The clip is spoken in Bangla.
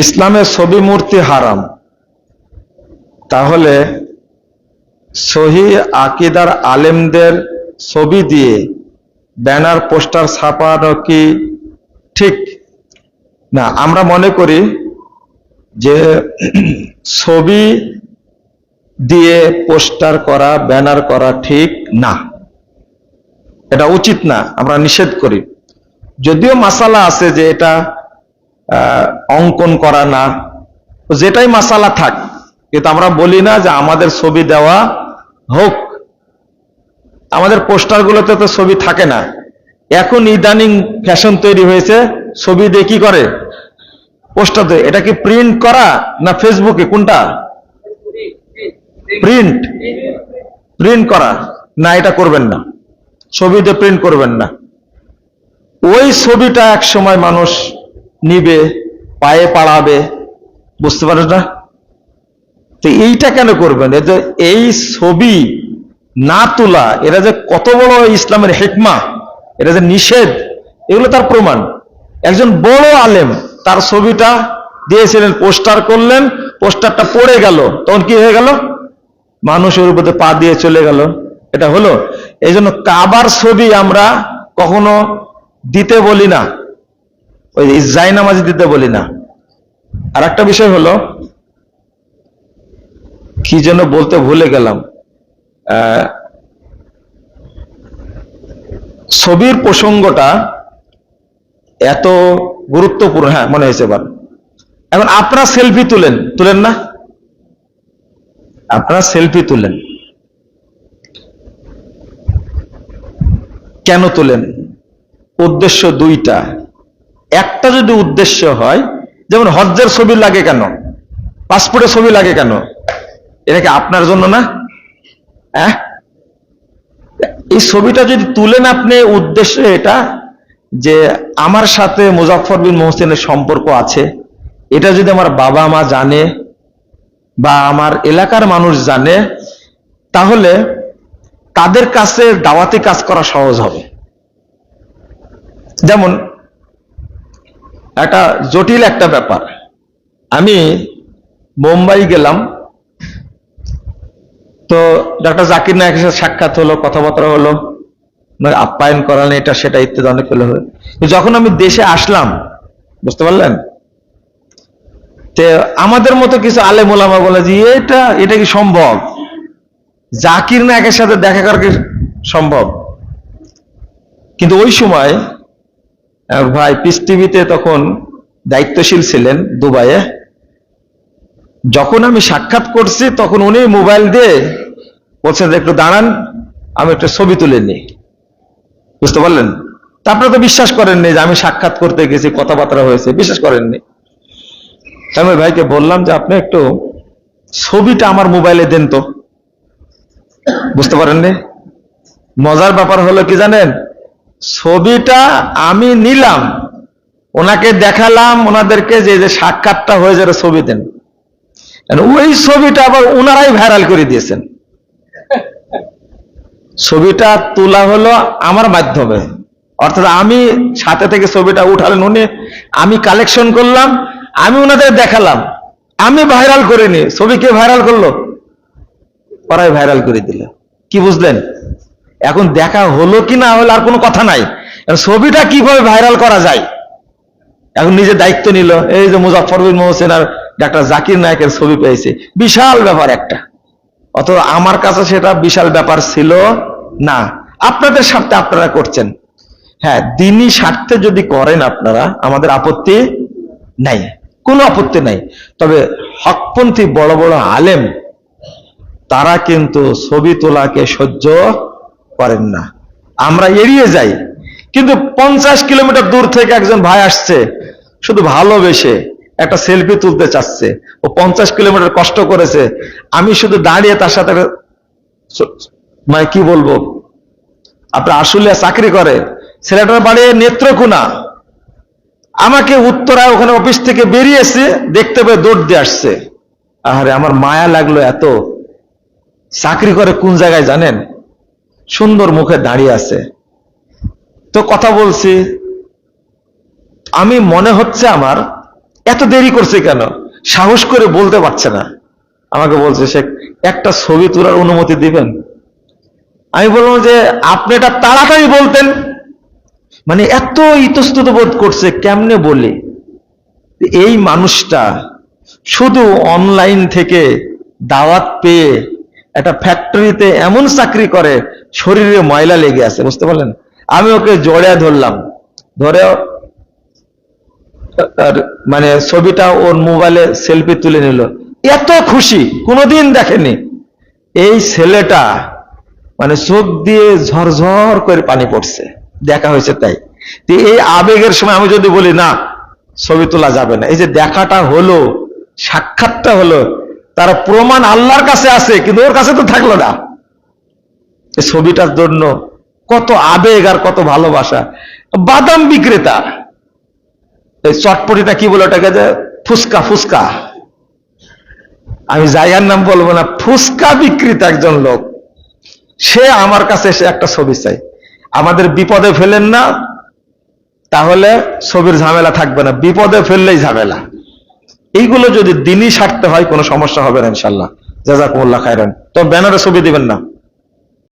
ইসলামের ছবি মূর্তি হারাম। তাহলে সহি আকিদার আলেমদের ছবি দিয়ে ব্যানার, পোস্টার ছাপানো কি ঠিক? না, আমরা মনে করি যে ছবি দিয়ে পোস্টার করা, ব্যানার করা ঠিক না। এটা উচিত না, আমরা নিষেধ করি। যদিও মাসালা আছে যে এটা অঙ্কন করা না। যেটাই মাসালা থাক, কিন্তু আমরা বলি না যে আমাদের ছবি দেওয়া হোক। আমাদের পোস্টারগুলোতে তো ছবি থাকে না। এখন ইদানিং ফ্যাশন তৈরি হয়েছে, ছবি দিয়ে কি করে? পোস্টার এটা কি প্রিন্ট করা না ফেসবুকে? কোনটা? প্রিন্ট। প্রিন্ট করা। না, এটা করবেন না। ছবি দিয়ে প্রিন্ট করবেন না। ওই ছবিটা এক সময় মানুষ নিবে, পায়ে পাড়াবে, বুঝতে পারেন না? তো এইটা কেন করবেন? এই যে এই ছবি না তোলা, এরা যে কত বড় ইসলামের হেকমা এটা যে নিষেধ, এগুলো তার প্রমাণ। একজন বড় আলেম তার ছবিটা দিয়েছিলেন, পোস্টার করলেন, পোস্টারটা পড়ে গেল, তখন কি হয়ে গেল? মানুষের উপরে পা দিয়ে চলে গেল। এটা হলো। এই জন্য কাবার ছবি আমরা কখনো দিতে বলি না। ওই জাই নামাজ দিতে বলি না। আর একটা বিষয় হলো, কি যেন বলতে ভুলে গেলাম। ছবির প্রসঙ্গটা এত গুরুত্বপূর্ণ হ্যাঁ মনে হয়েছে এবার। এখন আপনারা সেলফি তুলেন তুলেন না? আপনারা সেলফি তুলেন। কেন তুলেন? উদ্দেশ্য দুইটা। একটা যদি উদ্দেশ্য হয়, যেমন হজ্জের ছবি লাগে কেন? পাসপোর্টের ছবি লাগে কেন? এটা কি আপনার জন্য না? হ্যাঁ এই ছবিটা যদি তুলেন আপনি, উদ্দেশ্য এটা যে আমার সাথে মুজাফর বিন মোহসেনের সম্পর্ক আছে। এটা যদি আমার বাবা মা জানে বা আমার এলাকার মানুষ জানে, তাহলে তাদের কাছে দাওয়াতি কাজ করা সহজ হবে। যেমন একটা জটিল একটা ব্যাপার। আমি মুম্বাই গেলাম। তো ডাক্তার জাকির নায়কের সাথে সাক্ষাৎ হলো, কথাবার্তা হলো আপ্যায়ন করালেন এটা সেটা ইত্যাদি অনেক হলো। যখন আমি দেশে আসলাম, বুঝতে পারলেন? তে আমাদের মতো কিছু আলে ওলামা বলে যে, এটা এটা কি সম্ভব? জাকির নায়কের সাথে দেখা করা কি সম্ভব? কিন্তু ওই সময় ভাই পিস টিভিতে তখন দায়িত্বশীল ছিলেন দুবাইয়ে। যখন আমি সাক্ষাৎ করছি, তখন উনি মোবাইল দিয়ে বলছেন যে, একটু দাঁড়ান, আমি একটা ছবি তুলে নিই। বুঝতে পারলেন? তা আপনারা তো বিশ্বাস করেননি যে আমি সাক্ষাৎ করতে গেছি, কথাবার্তা হয়েছে, বিশ্বাস করেননি। আমি ভাইকে বললাম যে, আপনি একটু ছবিটা আমার মোবাইলে দেন তো। বুঝতে পারেননি? মজার ব্যাপার হলো কি জানেন? ছবিটা আমি নিলাম, ওনাকে দেখালাম, ওনাদেরকে যে যে সাক্ষাৎটা হয়ে যাবে ছবি দেন ওই ছবিটা আবার ওনারাই ভাইরাল করে দিয়েছেন। ছবিটা তোলা হলো আমার মাধ্যমে। অর্থাৎ আমি সাথে থেকে ছবিটা উঠালেন, উনি, আমি কালেকশন করলাম, আমি ওনাদের দেখালাম। আমি ভাইরাল করিনি, ছবি কে ভাইরাল করল? ওরাই ভাইরাল করে দিল। কি বুঝলেন? এখন দেখা হলো কি না হলো আর কোনো কথা নাই। ছবিটা কীভাবে ভাইরাল করা যায়? এখন নিজে দায়িত্ব নিল। এই যে মুজাফর মোহসেন আর ডাক্তার জাকির নায়কের ছবি পেয়েছে। বিশাল ব্যাপার একটা। অত আমার কাছে সেটা বিশাল ব্যাপার ছিল না। আপনাদের স্বার্থে আপনারা করছেন। হ্যাঁ দিনই স্বার্থে যদি করেন আপনারা, আমাদের আপত্তি নাই। কোনো আপত্তি নাই। তবে হকপন্থী বড় বড় আলেম, তারা কিন্তু ছবি তোলাকে সহ্য করেন না। আমরা এড়িয়ে যাই। কিন্তু পঞ্চাশ কিলোমিটার দূর থেকে একজন ভাই আসছে, শুধু ভালোবেসে একটা সেলফি তুলতে চাচ্ছে। ও পঞ্চাশ কিলোমিটার কষ্ট করেছে। আমি শুধু দাঁড়িয়ে তার সাথে মানে কি বলব? আপনার আসলে চাকরি করে, ছেলেটার বাড়ি নেত্রকোনা। আমাকে উত্তরায় ওখানে অফিস থেকে বেরিয়েছে, দেখতে পেয়ে দৌড় দিয়ে আসছে। আরে আমার মায়া লাগল এত। চাকরি করে কোন জায়গায় জানেন? সুন্দর মুখে দাঁড়িয়ে আছে। তো কথা বলছি, আমি মনে হচ্ছে আমার এত দেরি করছে কেন? সাহস করে বলতে পারছে না। আমাকে বলছে সে একটা ছবি তোলার অনুমতি দিবেন? আমি বললাম যে, আপনি এটা তাড়াতাড়ি বলতেন। মানে এত ইতস্তত বোধ করছে, কেমনে বলি? এই মানুষটা শুধু অনলাইন থেকে দাওয়াত পেয়ে একটা ফ্যাক্টরিতে এমন চাকরি করে শরীরে ময়লা লেগে আছে, বুঝতে পারলেন? আমি ওকে জড়িয়ে ধরলাম। ধরে মানে ছবিটা ওর মোবাইলে সেলফি তুলে নিল। এত খুশি, কোনোদিন দেখেনি। এই ছেলেটা মানে চোখ দিয়ে ঝরঝর করে পানি পড়ছে, দেখা হয়েছে তাই। এই আবেগের সময় আমি যদি বলি, না, ছবি তোলা যাবে না। এই যে দেখাটা হলো, সাক্ষাৎটা হলো, তার প্রমাণ আল্লাহর কাছে আছে, কিন্তু ওর কাছে তো থাকল না। ছবিটার জন্য কত আবেগ আর কত ভালোবাসা। বাদাম বিক্রেতা। এই চটপটিটা কি বলে ওটাকে যে? ফুসকা ফুসকা। আমি জায়গার নাম বলব না, ফুসকা বিক্রেতা একজন লোক। সে আমার কাছে এসে একটা ছবি চাই। আমাদের বিপদে ফেলেন না, তাহলে ছবির ঝামেলা থাকবে না। বিপদে ফেললেই ঝামেলা। এইগুলো যদি দিনই সারতে হয়, কোনো সমস্যা হবে না ইনশাল্লাহ। জাজাকুমুল্লাহ খায়রান। তো ব্যানারে ছবি দিবেন না।